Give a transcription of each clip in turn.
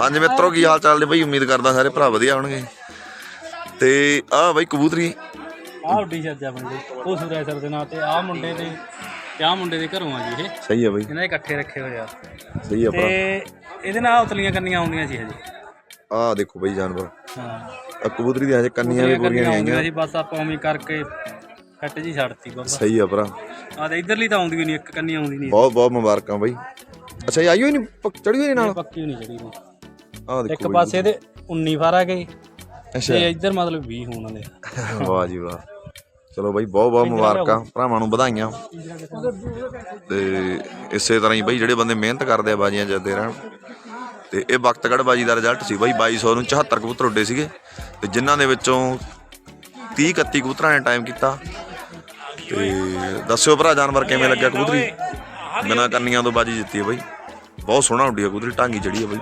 ਹਾਂਜੀ ਮਿੱਤਰੋ ਕੀ ਹਾਲ ਚਾਲ ਨੇ ਬਈ? ਉਮੀਦ ਕਰਦਾ ਸਾਰੇ ਭਰਾ ਵਧੀਆ ਹੋਣਗੇ। ਤੇ ਆਹ ਬਈ ਕਬੂਤਰੀ। ਆਹ ਉੱਡੀ ਛੱਜ ਆਪਣੇ ਦੇ ਉਹ ਸੁਰਿਆ ਸਰ ਦੇ ਨਾਂ ਤੇ ਆਹ ਮੁੰਡੇ ਦੇ ਤੇ ਆਹ ਮੁੰਡੇ ਦੇ ਘਰੋਂ ਆ ਜੀ ਇਹ। ਸਹੀ ਆ ਬਈ। ਇਹਨਾਂ ਦੇ ਇਕੱਠੇ ਰੱਖੇ ਹੋਏ ਆ। ਸਹੀ ਆ ਭਰਾ। ਤੇ ਇਹਦੇ ਨਾਲ ਉਤਲੀਆਂ ਕੰਨੀਆਂ ਆਉਂਦੀਆਂ ਸੀ ਹਜੇ। ਆਹ ਦੇਖੋ ਬਈ ਜਾਨਵਰ। ਹਾਂ। ਆ ਕਬੂਤਰੀ ਦੀਆਂ ਹਜੇ ਕੰਨੀਆਂ ਵੀ ਪੂਰੀਆਂ ਨਹੀਂ ਆਉਂਦੀਆਂ ਆਈਆਂ। ਸੀ ਬਸ ਆਪਾਂ ਉਵੇਂ ਕਰਕੇ ਕੱਟ ਜੀ ਛੱਡਤੀ ਬਾਬਾ। ਸਹੀ ਆ ਭਰਾ। ਆ ਤੇ ਇਧਰਲੀ ਤਾਂ ਆਉਂਦੀ ਨਹੀਂ ਇੱਕ ਕੰਨੀ ਆਉਂਦੀ ਨਹੀਂ। ਬਹੁਤ ਬਹੁਤ ਮੁਬਾਰਕਾਂ ਬਈ। ਅੱਛਾ ਇਹ ਆਈ ਹੋਈ ਨਹੀਂ ਚੜੀ ਹੋਈ ਨਾਲ? ਪੱਕੀ ਨਹੀਂ ਚੜੀ ਨਹੀਂ ਇੱਕ ਦੇਖੋ ਬਈ। ਪਾਸੇ ਦੇ 19 ਫਾਰਾ ਗਏ। ਅੱਛਾ। ਤੇ ਇੱਧਰ ਮਤਲਬ 20 ਹੋਣ ਵਾਲੇ। ਵਾਹ ਜੀ ਵਾਹ। ਚਲੋ ਬਈ ਬਹੁਤ ਬਹੁਤ ਮੁਬਾਰਕਾਂ। ਭਰਾਵਾਂ ਨੂੰ ਵਧਾਈਆਂ। ਤੇ ਇਸੇ ਤਰ੍ਹਾਂ ਹੀ ਬਈ ਜਿਹੜੇ ਬੰਦੇ ਮਿਹਨਤ ਕਰਦੇ ਆ ਬਾਜੀਆਂ ਜਿੱਤਦੇ ਰਹਿਣ। ਤੇ ਇਹ ਵਕਤਗੜ ਬਾਜੀ ਦਾ ਰਿਜ਼ਲਟ ਸੀ ਬਈ 2200 ਨੂੰ 74 ਕਬੂਤਰ ਉੱਡੇ ਸੀਗੇ। ਤੇ ਜਿਨ੍ਹਾਂ ਦੇ ਵਿੱਚੋਂ 30 31 ਕਬੂਤਰਾਂ ਨੇ ਟਾਈਮ ਕੀਤਾ। ਤੇ ਦੱਸਿਓ ਭਰਾ ਜਾਨਵਰ ਕਿਵੇਂ ਲੱਗਿਆ ਕਬੂਤਰੀ? ਬਿਨਾਂ ਕੰਨੀਆਂ ਤੋਂ ਬਾਜੀ ਜਿੱਤੀ ਹੈ ਬਈ। ਬਹੁਤ ਸੋਹਣਾ ਉੱਡੀ ਹੈ ਕਬੂਤਰੀ ਟਾਂਗੀ ਚੜੀ ਹੈ ਬਈ।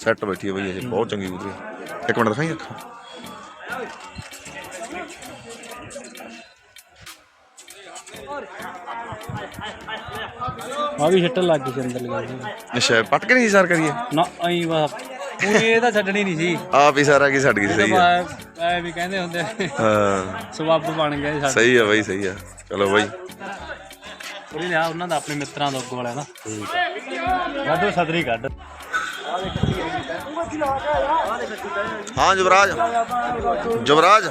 ਸੈੱਟ ਬੈਠੀ ਹੈ ਬਈ ਇਹ ਬਹੁਤ ਚੰਗੀ ਕਬੂਤਰੀ ਇੱਕ ਮਿੰਟ ਦਿਖਾਈ ਅੱਖਾਂ। ਆ ਵੀ ਹਿੱਟ ਲੱਗ ਗਈ ਸੀ ਅੰਦਰ ਲਗਾ ਅੱਛਾ ਪੱਟ ਕੇ ਨਹੀਂ ਸਰ ਕਰੀਏ? ਨਾ ਅਈ ਬਸ ਪੂਰੀ ਇਹ ਤਾਂ ਛੱਡਣੀ ਨਹੀਂ ਸੀ। ਆਪ ਹੀ ਸਾਰਾ ਕੀ ਛੱਡ ਗਈ ਸਹੀ ਹੈ ਐ ਵੀ ਕਹਿੰਦੇ ਹੁੰਦੇ ਹਾਂ। ਸਬੱਬ ਬਣ ਗਿਆ ਸਾਡਾ। ਸਹੀ ਹੈ ਬਈ ਸਹੀ ਹੈ ਚਲੋ ਬਈ। ਉਹਨੇ ਲਿਆ ਉਹਨਾਂ ਦਾ ਆਪਣੇ ਮਿੱਤਰਾਂ ਦਾ ਅੱਗੋਂ ਵਾਲਿਆਂ ਦਾ। ਗੱਡੋ ਸਦਰੀ ਕੱਢ ਹਾਂ ਜਵਰਾਜ। ਜਵਰਾਜ।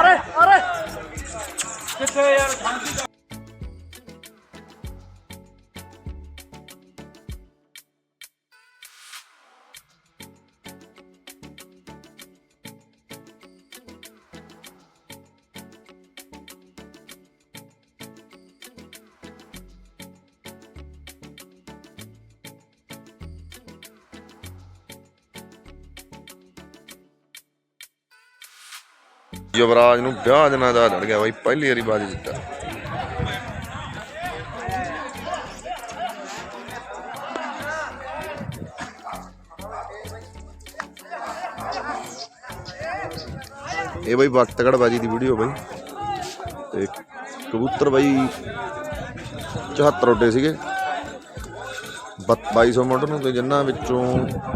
ਅਰੇ ਅਰੇ। ਕਿੱਥੇ ਯਾਰ ਯੁਵਰਾਜ ਨੂੰ ਵਿਆਹ ਦਿਨਾਂ ਦਾ ਚੜ ਗਿਆ ਬਾਈ, ਪਹਿਲੀ ਵਾਰੀ ਬਾਜੀ ਜਿੱਤਾ ਇਹ ਬਾਈ ਵਕਤਗੜ ਬਾਜੀ ਦੀ ਵੀਡੀਓ ਬਾਈ। ਤੇ ਕਬੂਤਰ ਬਾਈ 74 ਉੱਡੇ ਸੀਗੇ। 2200 ਮੋਟਰ ਨੂੰ ਤੇ ਜਿਨ੍ਹਾਂ ਵਿੱਚੋਂ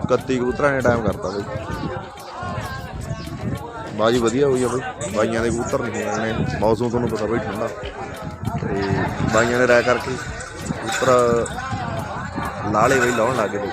31 ਕਬੂਤਰਾਂ ਨੇ ਟਾਈਮ ਕਰਤਾ ਬਾਈ। ਬਾਜੀ ਵਧੀਆ ਹੋਈ ਆ ਬਈ। ਬਾਈਆਂ ਦੇ ਕਬੂਤਰ ਨਹੀਂ ਹੋਣੇ ਨੇ। ਮੌਸਮ ਤੁਹਾਨੂੰ ਪਤਾ ਬਈ ਠੰਡਾ। ਤੇ ਬਾਈਆਂ ਨੇ ਰਾਇ ਕਰਕੇ ਕਬੂਤਰ ਲਾਲੇ ਬਈ ਲਾਉਣ ਲੱਗੇ ਬਈ।